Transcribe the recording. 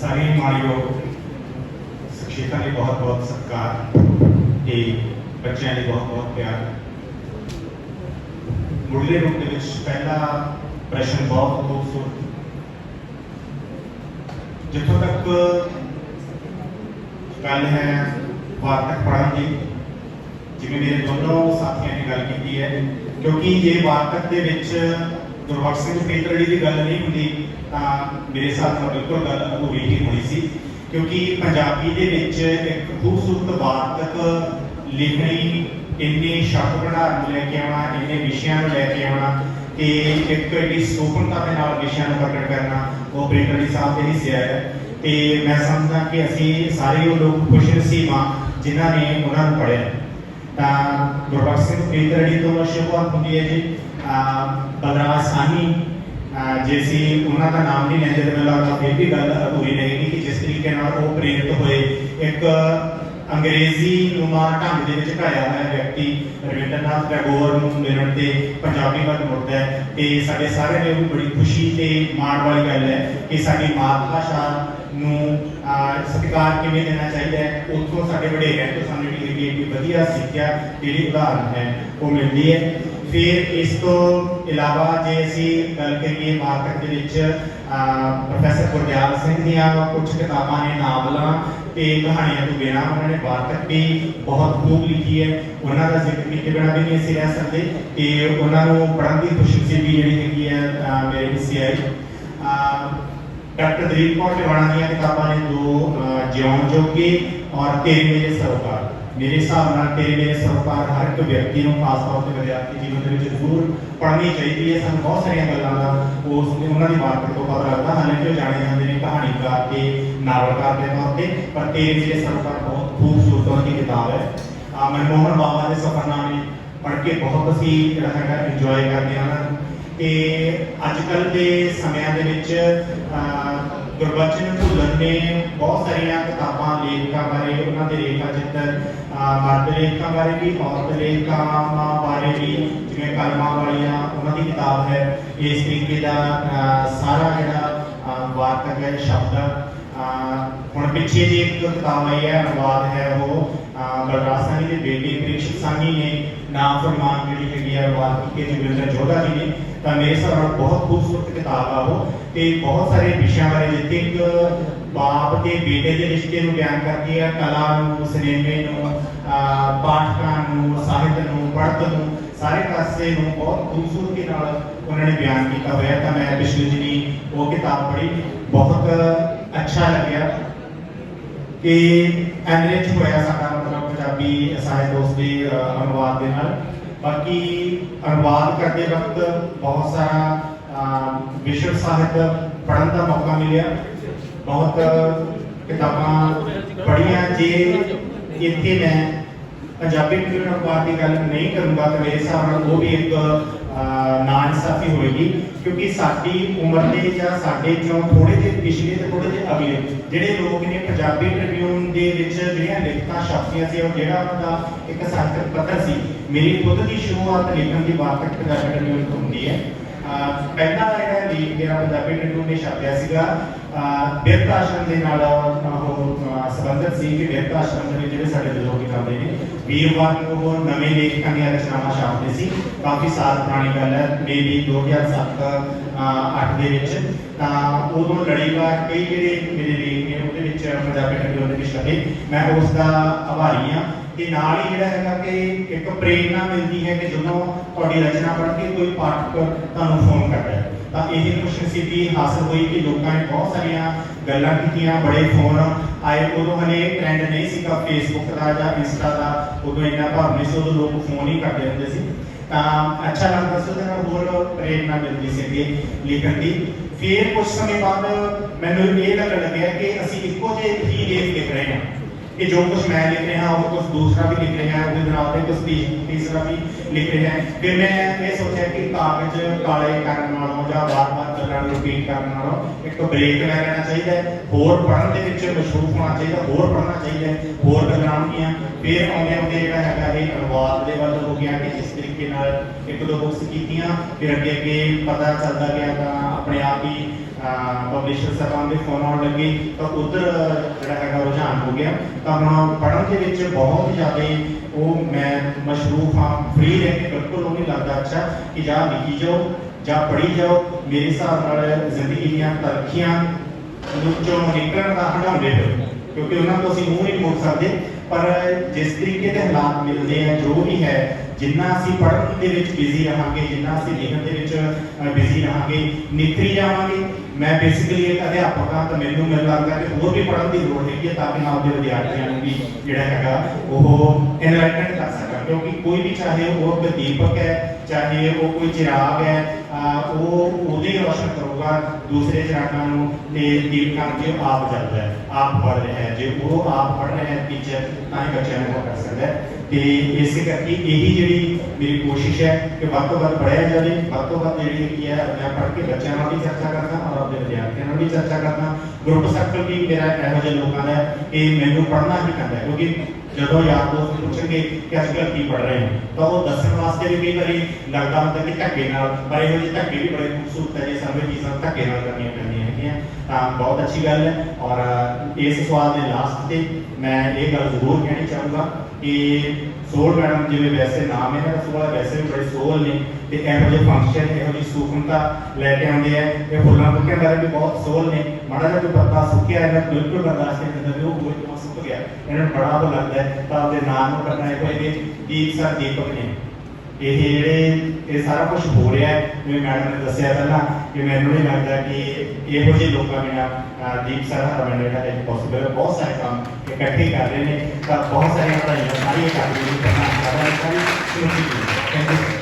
ਸਾਰੇ ਮਾਣਯੋਗ ਸ਼ਖਸੀਅਤਾਂ ਲਈ ਬਹੁਤ ਬਹੁਤ ਸਤਿਕਾਰ ਤੇ ਬੱਚਿਆਂ ਲਈ ਬਹੁਤ ਬਹੁਤ ਪਿਆਰ ਮੁੱਢਲੇ ਰੂਪ ਦੇ ਵਿੱਚ ਪਹਿਲਾ ਪ੍ਰਸ਼ਨ ਬਹੁਤ ਖੂਬਸੂਰਤ ਜਿੱਥੋਂ ਤੱਕ ਗੱਲ ਹੈ ਵਾਰਤਕ ਪੜ੍ਹਨ ਦੀ ਜਿਵੇਂ ਮੇਰੇ ਦੋਨੋਂ ਸਾਥੀਆਂ ਨੇ ਗੱਲ ਕੀਤੀ ਹੈ ਕਿਉਂਕਿ ਜੇ ਵਾਰਤਕ ਦੇ ਵਿੱਚ ਗੁਰਬਖਸ਼ ਸਿੰਘ ਪੇਤਰੜੀ ਦੀ ਗੱਲ ਨਹੀਂ ਹੁੰਦੀ, ਤਾਂ ਮੇਰੇ ਸਾਥ ਨਾਲ ਬਿਲਕੁਲ ਗੱਲ ਅਧੂਰੀ ਹੀ ਹੋਣੀ ਸੀ, ਕਿਉਂਕਿ ਪੰਜਾਬੀ ਦੇ ਵਿੱਚ ਇੱਕ ਖੂਬਸੂਰਤ ਵਾਰਤਕ ਲਿਖਣੀ ਇੰਨੇ ਸ਼ਬਦ ਭੰਡਾਰ ਨੂੰ ਲੈ ਕੇ ਆਉਣਾ, ਇੰਨੇ ਵਿਸ਼ਿਆਂ ਨੂੰ ਲੈ ਕੇ ਆਉਣਾ, ਤੇ ਇੱਕ ਏਡੀ ਸੋਹਣਤਾ ਦੇ ਨਾਲ ਵਿਸ਼ਿਆਂ ਨੂੰ ਪ੍ਰਗਟ ਕਰਨਾ, ਉਹ ਪੇਤਰੜੀ ਸਾਹਿਬ ਦੇ ਹਿੱਸੇ ਹੈ। ਤੇ ਮੈਂ ਸਮਝਦਾ ਕਿ ਅਸੀਂ ਸਾਰੇ ਉਹ ਲੋਕ ਖੁਸ਼ਨਸੀਬ ਹਾਂ ਜਿਨ੍ਹਾਂ ਨੇ ਉਹਨਾਂ ਨੂੰ ਪੜ੍ਹਿਆ। ਤਾਂ ਗੁਰਬਖਸ਼ ਸਿੰਘ ਪ੍ਰੀਤਰੜੀ ਤੋਂ ਸ਼ੁਰੂਆਤ ਹੁੰਦੀ ਹੈ ਜੀ। ਅਹ ਬਲਰਾਜ ਸਾਹਨੀ ਜੇ ਸੀ ਉਹਨਾਂ ਦਾ ਨਾਮ ਨਹੀਂ ਲੈਂਦੇ ਤਾਂ ਮੈਨੂੰ ਲੱਗਦਾ ਫਿਰ ਵੀ ਗੱਲ ਅਧੂਰੀ ਰਹੇਗੀ ਕਿ ਜਿਸ ਤਰੀਕੇ ਨਾਲ ਉਹ ਪ੍ਰੇਰਿਤ ਹੋਏ। ਇੱਕ ਅੰਗਰੇਜ਼ੀ ਨੁਮਾ ਢੰਗ ਦੇ ਵਿੱਚ ਢਾਇਆ ਹੋਇਆ ਵਿਅਕਤੀ ਰਵਿੰਦਰਨਾਥ ਟੈਗੋਰ ਨੂੰ ਮਿਲਣ ਤੇ ਪੰਜਾਬੀ ਵੱਲ ਮੁੜਦਾ ਹੈ ਤੇ ਸਾਡੇ ਸਾਰਿਆਂ ਲਈ ਵੀ ਬੜੀ ਖੁਸ਼ੀ ਤੇ ਮਾਣ ਵਾਲੀ ਗੱਲ ਹੈ ਕਿ ਸਾਡੀ ਮਾਤ ਭਾਸ਼ਾ ਨੂੰ ਸਤਿਕਾਰ ਕਿਵੇਂ ਦੇਣਾ ਚਾਹੀਦਾ ਹੈ। ਉੱਥੋਂ ਸਾਡੇ ਵਡੇਰਿਆਂ ਤੋਂ ਸਾਨੂੰ ਜਿਹੜੀ ਇੱਕ ਵਧੀਆ ਸਿੱਖਿਆ, ਜਿਹੜੀ ਉਦਾਹਰਨ ਹੈ, ਉਹ ਮਿਲਦੀ ਹੈ। ਫਿਰ ਇਸ ਤੋਂ ਇਲਾਵਾ ਜੇ ਅਸੀਂ ਗੱਲ ਕਰੀਏ ਵਾਰਤਕ ਦੇ ਵਿੱਚ ਪ੍ਰੋਫੈਸਰ ਗੁਰਦਿਆਲ ਸਿੰਘ ਦੀਆਂ ਕੁਝ ਕਿਤਾਬਾਂ ਨੇ ਨਾਵਲਾਂ ਤੇ ਕਹਾਣੀਆਂ ਤੋਂ ਬਿਨਾਂ ਉਹਨਾਂ ਨੇ ਵਾਰਤਕ ਵੀ ਬਹੁਤ ਖੂਬ ਲਿਖੀ ਹੈ। ਉਹਨਾਂ ਦਾ ਜ਼ਿਕਰ ਕੀਤੇ ਬਿਨਾਂ ਵੀ ਨਹੀਂ ਅਸੀਂ ਰਹਿ ਸਕਦੇ ਤੇ ਉਹਨਾਂ ਨੂੰ ਪੜ੍ਹਨ ਦੀ ਖੁਸ਼ੀ ਵੀ ਜਿਹੜੀ ਹੈਗੀ ਹੈ ਮੇਰੇ ਹਿੱਸੇ ਆਈ। ਡਾਕਟਰ ਦਲੀਪ ਕੌਰ ਟਿਵਾਣਾ ਦੀਆਂ ਕਿਤਾਬਾਂ ਨੇ ਦੋ ਅਹ, ਜਿਉਣ ਜੋਗੇ ਔਰ ਤੇਰੇ ਮੇਰੇ ਸਰੋਕਾਰ। ਮੇਰੇ ਹਿਸਾਬ ਨਾਲ ਤੇਰੇ ਮੇਰੇ ਸਰੋਕਾਰ ਹਰ ਇੱਕ ਵਿਅਕਤੀ ਨੂੰ ਖਾਸ ਤੌਰ ਤੇ ਵਿਦਿਆਰਥੀ ਜੀਵਨ ਦੇ ਵਿੱਚ ਜ਼ਰੂਰ ਪੜ੍ਹਨੀ ਚਾਹੀਦੀ ਹੈ। ਸਾਨੂੰ ਬਹੁਤ ਸਾਰੀਆਂ ਗੱਲਾਂ ਦਾ ਉਸ ਉਹਨਾਂ ਦੀ ਵਾਰਤਕ ਤੋਂ ਪਤਾ ਲੱਗਦਾ। ਹਾਲਾਂਕਿ ਉਹ ਜਾਣੇ ਜਾਂਦੇ ਨੇ ਕਹਾਣੀਕਾਰ ਤੇ ਨਾਵਲਕਾਰ ਦੇ ਤੌਰ ਤੇ। ਪਰ ਤੇਰੇ ਮੇਰੇ ਸਰੋਕਾਰ ਬਹੁਤ ਖੂਬਸੂਰਤ ਉਹਨਾਂ ਦੀ ਕਿਤਾਬ ਹੈ। ਅਹ, ਮਨਮੋਹਨ ਬਾਵਾ ਦੇ ਸਫਰਨਾਮੇ ਪੜ੍ਹ ਕੇ ਬਹੁਤ ਅਸੀਂ ਜਿਹੜਾ ਹੈਗਾ ਇੰਜੋਏ ਕਰਦੇ ਹਾਂ। ਉਹਨਾਂ ਨੂੰ ਤੇ ਅੱਜ ਕੱਲ ਦੇ ਸਮਿਆਂ ਦੇ ਵਿੱਚ ਗੁਰਬਚਨ ਭੁੱਲਰ ਨੇ ਬਹੁਤ ਸਾਰੀਆਂ ਕਿਤਾਬਾਂ ਲੇਖਕਾਂ ਬਾਰੇ ਉਹਨਾਂ ਦੇ ਰੇਖਾ ਚਿੱਤਰ ਅਹ, ਮਰਦ ਲੇਖਕਾਂ ਬਾਰੇ ਵੀ ਔਰਤ ਲੇਖਕਾਂ ਬਾਰੇ ਵੀ ਜਿਵੇਂ ਕਲਮਾਂ ਵਾਲੀਆਂ ਉਹਨਾਂ ਦੀ ਕਿਤਾਬ ਹੈ। ਇਸ ਤਰੀਕੇ ਦਾ ਸਾਰਾ ਜਿਹੜਾ ਵਾਰਤਕ ਹੈ ਸ਼ਬਦ ਹੁਣ ਪਿੱਛੇ ਜੀ ਇੱਕ ਕਿਤਾਬ ਆਈ ਹੈ ਅਨੁਵਾਦ ਹੈ ਉਹ ਅਹ, ਬਲਰਾਜ ਸਾਹਨੀ ਦੇ ਬੇਟੇ ਪ੍ਰੀਸ਼ਤ ਸਾਹਨੀ ਨੇ ਨਾਮ ਫਰਮਾਨ ਜਿਹੜੀ ਹੈਗੀ ਹੈ ਅਨੁਵਾਦ ਕੀਤੀ ਹੈ ਜੋਧਾ ਜੀ ਨੇ। ਤਾਂ ਮੇਰੇ ਹਿਸਾਬ ਨਾਲ ਬਹੁਤ ਖੂਬਸੂਰਤ ਕਿਤਾਬ ਆ ਉਹ ਤੇ ਬਹੁਤ ਸਾਰੇ ਵਿਸ਼ਿਆਂ ਬਾਰੇ ਜਿੱਥੇ ਇੱਕ ਬਾਪ ਤੇ ਬੇਟੇ ਦੇ ਰਿਸ਼ਤੇ ਨੂੰ ਬਿਆਨ ਕਰਦੀ ਹੈ, ਕਲਾ ਨੂੰ, ਸਿਨੇਮੇ ਨੂੰ ਪਾਠਕਾਂ ਨੂੰ, ਸਾਹਿਤ ਨੂੰ, ਪੜ੍ਹਤ ਨੂੰ, ਸਾਰੇ ਪਾਸੇ ਨੂੰ ਬਹੁਤ ਖੂਬਸੂਰਤੀ ਨਾਲ ਉਹਨਾਂ ਨੇ ਬਿਆਨ ਕੀਤਾ ਹੋਇਆ ਤਾਂ ਮੈਂ ਪਿਛਲੇ ਦਿਨੀ ਉਹ ਕਿਤਾਬ ਪੜ੍ਹੀ, ਬਹੁਤ ਅੱਛਾ ਲੱਗਿਆ ਕਿ ਐਨਰਿਚ ਹੋਇਆ ਸਾਡਾ ਮਤਲਬ ਪੰਜਾਬੀ ਸਾਹਿਤ ਉਸ ਦੇ ਅਨੁਵਾਦ ਦੇ ਨਾਲ। ਬਾਕੀ ਅਨੁਵਾਦ ਕਰਦੇ ਵਕਤ ਬਹੁਤ ਸਾਰਾ ਵਿਸ਼ਵ ਸਾਹਿਤ ਪੜ੍ਹਨ ਦਾ ਮੌਕਾ ਮਿਲਿਆ। ਬਹੁਤ ਕਿਤਾਬਾਂ ਪੜ੍ਹੀਆਂ। ਜੇ ਇੱਥੇ ਮੈਂ ਪੰਜਾਬੀ ਟ੍ਰਿਬਿਊਨ ਅਖਬਾਰ ਦੀ ਗੱਲ ਨਹੀਂ ਕਰੂੰਗਾ, ਤਾਂ ਮੇਰੇ ਹਿਸਾਬ ਨਾਲ ਉਹ ਵੀ ਇੱਕ ਨਾਇਨਸਾਫੀ ਹੋਏਗੀ ਕਿਉਂਕਿ ਸਾਡੀ ਉਮਰ ਦੇ ਜਾਂ ਸਾਡੇ ਚੋਂ ਥੋੜੇ ਜਿਹੇ ਪਿਛਲੇ ਤੇ ਥੋੜੇ ਜਿਹੇ ਅਗਲੇ ਜਿਹੜੇ ਲੋਕ ਨੇ ਪੰਜਾਬੀ ਟ੍ਰਿਬਿਊਨ ਦੇ ਵਿੱਚ ਜਿਹੜੀਆਂ ਲਿਖਤਾਂ ਛਾਪੀਆਂ ਸੀ ਉਹ ਜਿਹੜਾ ਉਹਨਾਂ ਦਾ ਇੱਕ ਸਾਹਿਤਕ ਪੱਤਰ ਸੀ ਮੇਰੀ ਖੁਦ ਦੀ ਸ਼ੁਰੂਆਤ ਲਿਖਣ ਦੀ ਵਾਰਤਕ ਪੰਜਾਬੀ ਟ੍ਰਿਬਿਊਨ ਤੋਂ ਹੁੰਦੀ ਹੈ। ਅਹ, ਪਹਿਲਾ ਜਿਹੜਾ ਲੀਕ ਮੇਰਾ ਪੰਜਾਬੀ ਟ੍ਰਿਬਿਊਨ ਨੇ ਛਾਪਿਆ ਸੀਗਾ ਬਿਰਧ ਆਸ਼ਰਮ ਦੇ ਨਾਲ ਉਹ ਸੰਬੰਧਿਤ ਸੀ ਕਿ ਬਿਰਧ ਆਸ਼ਰਮ ਦੇ ਵਿੱਚ ਜਿਹੜੇ ਸਾਡੇ ਬਜ਼ੁਰਗ ਜਾਂਦੇ ਨੇ, ਵੀਰਵਾਰ ਨੂੰ ਉਹ ਨਵੇਂ ਲੇਖਕਾਂ ਦੀਆਂ ਰਚਨਾਵਾਂ ਛਾਪਦੇ ਸੀ। ਕਾਫੀ ਸਾਲ ਪੁਰਾਣੀ ਗੱਲ ਹੈ ਮੇਬੀ 2007 8 ਦੇ ਵਿੱਚ। ਤਾਂ ਉਦੋਂ ਲੜੀਵਾਰ ਕਈ ਜਿਹੜੇ ਮੇਰੇ ਲੇਖ ਨੇ, ਉਹਦੇ ਵਿੱਚ ਪੰਜਾਬੀ ਟ੍ਰਿਬਿਊਨ ਦੇ ਵਿੱਚ ਛਪੇ। ਮੈਂ ਉਸ ਦਾ ਆਭਾਰੀ ਹਾਂ ਕਿ ਨਾਲ ਹੀ ਜਿਹੜਾ ਹੈਗਾ ਕਿ ਇੱਕ ਪ੍ਰੇਰਣਾ ਮਿਲਦੀ ਹੈ ਕਿ ਜਦੋਂ ਤੁਹਾਡੀ ਰਚਨਾ ਪੜ੍ਹ ਕੇ ਕੋਈ ਪਾਠਕ ਤੁਹਾਨੂੰ ਫੋਨ ਕਰਦਾ ਹੈ। ਤਾਂ ਇਹ ਖੁਸ਼ਨਸੀਬੀ ਹਾਸਲ ਹੋਈ ਕਿ ਲੋਕਾਂ ਨੇ ਬਹੁਤ ਸਾਰੀਆਂ ਗੱਲਾਂ ਕੀਤੀਆਂ, ਬੜੇ ਫੋਨ ਆਏ। ਉਦੋਂ ਹਲੇ ਟ੍ਰੈਂਡ ਨਹੀਂ ਸੀਗਾ ਫੇਸਬੁੱਕ ਦਾ ਜਾਂ ਇੰਸਟਾ ਦਾ, ਉਦੋਂ ਇੰਨਾ ਭਾਵ ਨਹੀਂ ਸੀ, ਉਦੋਂ ਲੋਕ ਫੋਨ ਹੀ ਕਰਦੇ ਹੁੰਦੇ ਸੀ। ਤਾਂ ਅੱਛਾ ਲੱਗਦਾ ਸੀ ਉਹਦੇ ਨਾਲ ਹੋਰ ਪ੍ਰੇਰਣਾ ਮਿਲਦੀ ਸੀ ਅੱਗੇ ਲਿਖਣ ਦੀ। ਫਿਰ ਕੁਝ ਸਮੇਂ ਬਾਅਦ ਮੈਨੂੰ ਇਹ ਲੱਗਣ ਲੱਗਿਆ ਕਿ ਅਸੀਂ ਇੱਕੋ ਜਿਹੇ ਥੀ ਲੇਖ ਲਿਖ ਰਹੇ ਹਾਂ ਕਿ ਜੋ ਕੁਝ ਮੈਂ ਲਿਖ ਰਿਹਾ ਹਾਂ ਉਹ ਕੁਝ ਦੂਸਰਾ ਵੀ ਲਿਖ ਰਿਹਾ ਹੈ ਉਹਦੇ ਨਾਲ ਤੇ ਕੁਝ ਤੀ- ਤੀਸਰਾ ਵੀ ਲਿਖ ਰਿਹਾ। ਹੈ ਫਿਰ ਮੈਂ ਇਹ ਸੋਚਿਆ ਕਿ ਕਾਗਜ਼ ਕਾਲੇ ਕਰਨ ਨਾਲੋਂ ਜਾਂ ਵਾਰ-ਵਾਰ ਗੱਲਾਂ ਰਿਪੀਟ ਕਰਨ ਨਾਲੋਂ ਇੱਕ ਬ੍ਰੇਕ ਲੈ ਲੈਣਾ ਚਾਹੀਦਾ ਹੈ। ਹੋਰ ਪੜ੍ਹਨ ਦੇ ਵਿੱਚ ਮਸ਼ਹੂਰ ਹੋਣਾ ਚਾਹੀਦਾ, ਹੋਰ ਪੜ੍ਹਨਾ ਚਾਹੀਦਾ ਹੈ, ਹੋਰ ਗੱਲਾਂ ਆਉਣਗੀਆਂ ਫਿਰ ਆਉਂਦੇ ਆਉਂਦੇ ਜਿਹੜਾ ਹੈਗਾ ਇਹ ਅਨੁਵਾਦ ਦੇ ਵੱਲ ਹੋ ਗਿਆ ਕਿ ਇਸ ਤਰੀਕੇ ਨਾਲ ਇੱਕ ਦੋ ਬੁੱਕਸ ਕੀਤੀਆਂ, ਫਿਰ ਅੱਗੇ ਅੱਗੇ ਪਤਾ ਚੱਲਦਾ ਗਿਆ ਤਾਂ ਆਪਣੇ ਆਪ ਹੀ ਪਬਲਿਸ਼ਰ ਸਾਹਿਬਾਨ ਦੇ ਫੋਨ ਆਉਣ ਲੱਗੇ, ਤਾਂ ਉਧਰ ਜਿਹੜਾ ਹੈਗਾ ਰੁਝਾਨ ਹੋ ਗਿਆ। ਤਾਂ ਹੁਣ ਪੜ੍ਹਨ ਦੇ ਵਿੱਚ ਬਹੁਤ ਜ਼ਿਆਦਾ ਉਹ ਮੈਂ ਮਸ਼ਰੂਫ ਹਾਂ ਫ੍ਰੀ ਰਹਿ ਕੇ ਬਿਲਕੁਲ ਉਹ ਨਹੀਂ ਲੱਗਦਾ ਅੱਛਾ ਕਿ ਜਾਂ ਲਿਖੀ ਜਾਓ, ਜਾਂ ਪੜ੍ਹੀ ਜਾਓ। ਮੇਰੇ ਹਿਸਾਬ ਨਾਲ ਜ਼ਿੰਦਗੀ ਦੀਆਂ ਤਰੱਕੀਆਂ ਨੂੰ ਚੋਂ ਨਿਕਲਣ ਦਾ ਹਟਾਉਂਦੇ ਹੋ ਕਿਉਂਕਿ ਉਹਨਾਂ ਤੋਂ ਅਸੀਂ ਮੂੰਹ ਨਹੀਂ ਮੋੜ ਸਕਦੇ। ਪਰ ਜਿਸ ਤਰੀਕੇ ਦੇ ਹਾਲਾਤ ਮਿਲਦੇ ਆ, ਜੋ ਵੀ ਹੈ ਜਿੰਨਾ ਅਸੀਂ ਪੜ੍ਹਨ ਦੇ ਵਿੱਚ ਬਿਜ਼ੀ ਰਹਾਂਗੇ, ਜਿੰਨਾ ਅਸੀਂ ਲਿਖਣ ਦੇ ਵਿੱਚ ਬਿਜ਼ੀ ਰਹਾਂਗੇ ਨਿਖਰੀ ਜਾਵਾਂਗੇ। ਮੈਂ ਬੇਸਿਕਲੀ ਇੱਕ ਅਧਿਆਪਕ ਹਾਂ, ਤਾਂ ਮੈਨੂੰ ਮੈਨੂੰ ਲੱਗਦਾ ਕਿ ਹੋਰ ਵੀ ਪੜ੍ਹਨ ਦੀ ਲੋੜ ਹੈਗੀ ਹੈ ਤਾਂ ਕਿ ਮੈਂ ਆਪਦੇ ਵਿਦਿਆਰਥੀਆਂ ਨੂੰ ਵੀ ਜਿਹੜਾ ਹੈਗਾ, ਉਹ ਐਨਲਾਈਟਮੈਂਟ ਕਰ ਸਕਾਂ। ਕਿਉਂਕਿ ਕੋਈ ਵੀ ਚਾਹੇ ਉਹ ਦੀਪਕ ਹੈ, ਚਾਹੇ ਉਹ ਕੋਈ ਚਿਰਾਗ ਹੈ, ਅਹ, ਉਹ ਉਹਦੇ ਰੋਸ਼ਨ ਕਰੂਗਾ, ਦੂਸਰੇ ਚਿਰਾਗਾਂ ਨੂੰ, ਤੇ ਦੀਪਕਾਂ ਜੇ ਆਪ ਜਾਂਦਾ ਹੈ, ਆਪ ਪੜ ਰਿਹਾ ਹੈ। ਜੇ ਉਹ ਆਪ ਪੜ ਰਿਹਾ ਹੈ ਟੀਚਰ ਤਾਂ ਹੀ ਬੱਚਿਆਂ ਨੂੰ ਕਰ ਸਕਦਾ ਹੈ। ਤੇ ਇਸੇ ਕਰਕੇ ਇਹੀ ਜਿਹੜੀ ਮੇਰੀ ਕੋਸ਼ਿਸ਼ ਹੈ ਕਿ ਵੱਧ ਤੋਂ ਵੱਧ ਪੜ੍ਹਿਆ ਜਾਵੇ, ਵੱਧ ਤੋਂ ਵੱਧ ਜਿਹੜੀ ਹੈਗੀ ਹੈ, ਮੈਂ ਪੜ੍ਹ ਕੇ ਬੱਚਿਆਂ ਨਾਲ ਵੀ ਚਰਚਾ ਕਰਦਾ ਔਰ ਆਪਣੇ ਵਿਦਿਆਰਥੀਆਂ ਨਾਲ ਵੀ ਚਰਚਾ ਕਰਦਾ। ਗਰੁੱਪ ਸਰਕਲ ਵੀ ਮੇਰਾ ਇਹੋ ਜਿਹੇ ਲੋਕਾਂ ਦਾ ਹੈ ਕਿ ਮੈਨੂੰ ਪੜ੍ਹਨਾ ਹੀ ਪੈਂਦਾ ਕਿਉਂਕਿ ਜਦੋਂ ਯਾਰ ਦੋਸਤ ਪੁੱਛਣਗੇ ਕਿ ਅਸੀਂ ਕੱਲ੍ਹ ਕੀ ਪੜ੍ਹ ਰਹੇ ਹੋ, ਤਾਂ ਉਹ ਦੱਸਣ ਵਾਸਤੇ ਵੀ ਕਈ ਵਾਰੀ ਲੱਗਦਾ ਹੁੰਦਾ ਕਿ ਧੱਕੇ ਨਾਲ, ਪਰ ਇਹੋ ਜਿਹੇ ਧੱਕੇ ਵੀ ਬੜੇ ਖੂਬਸੂਰਤ ਹੈ ਜੇ ਸਾਨੂੰ ਚੀਜ਼ਾਂ ਧੱਕੇ ਨਾਲ ਕਰਨੀਆਂ ਪੈਂਦੀਆਂ ਹੈਗੀਆਂ। ਤਾਂ ਬਹੁਤ ਅੱਛੀ ਗੱਲ ਹੈ ਔਰ ਇਸ ਸਵਾਲ ਦੇ ਲਾਸਟ ਤੇ ਮੈਂ ਇਹ ਗੱਲ ਜ਼ਰੂਰ ਕਹਿਣੀ ਚਾਹੂੰਗਾ ਕਿ ਸੋਲ ਮੈਡਮ ਜਿਵੇਂ ਵੈਸੇ ਨਾਮ ਹੈ ਨਾ ਸੋਲ ਵੈਸੇ ਵੀ ਬੜੇ ਸੋਲ ਨੇ ਤੇ ਇਹੋ ਜਿਹੇ ਫੰਕਸ਼ਨ ਇਹੋ ਜਿਹੀ ਸੂਖਮਤਾ ਲੈ ਕੇ ਆਉਂਦੇ ਆ। ਇਹ ਫੁੱਲਾਂ ਬੁੱਕਿਆਂ ਬਾਰੇ ਵੀ ਬਹੁਤ ਸੋਲ ਨੇ। ਮਾੜਾ ਜਿਹਾ ਕੋਈ ਪੱਤਾ ਸੁੱਕਿਆ, ਇਹਨਾਂ ਬਿਲਕੁਲ ਬਰਦਾਸ਼ਤ ਨਹੀਂ ਹੁੰਦਾ, ਉਹ ਕੋਈ ਸੁੱਕ ਗਿਆ, ਇਹਨਾਂ ਨੂੰ ਬੜਾ ਉਹ ਲੱਗਦਾ ਹੈ ਤਾਂ ਉਹਦੇ ਨਾਮ ਨੂੰ ਕਰਨਾ ਹੈ ਕੋਈ ਦੀਪ ਸਰ ਦੀਪਕ ਨੇ। ਇਹ ਜਿਹੜੇ ਇਹ ਸਾਰਾ ਕੁਝ ਹੋ ਰਿਹਾ ਹੈ। ਜਿਵੇਂ ਮੈਡਮ ਨੇ ਦੱਸਿਆ ਪਹਿਲਾਂ ਕਿ ਮੈਨੂੰ ਨਹੀਂ ਲੱਗਦਾ ਕਿ ਇਹੋ ਜਿਹੇ ਲੋਕਾਂ ਬਿਨਾਂ ਅਹ, ਦੀਪ ਸਰ ਹਰਮਨ ਜਿਹੜਾ ਹੈ। ਪੋਸੀਬਲ ਬਹੁਤ ਸਾਰੇ ਕੰਮ ਇਕੱਠੇ ਕਰ ਰਹੇ ਨੇ। ਤਾਂ ਬਹੁਤ ਸਾਰੀਆਂ ਪੜ੍ਹਾਈਆਂ ਸਾਰੀਆਂ ਕਰ ਰਹੇ ਨੇ। ਕਰਨਾ ਸਾਰਾ ਸਾਰੀ ਸੁਣਦੀ ਥੈਂਕ ਯੂ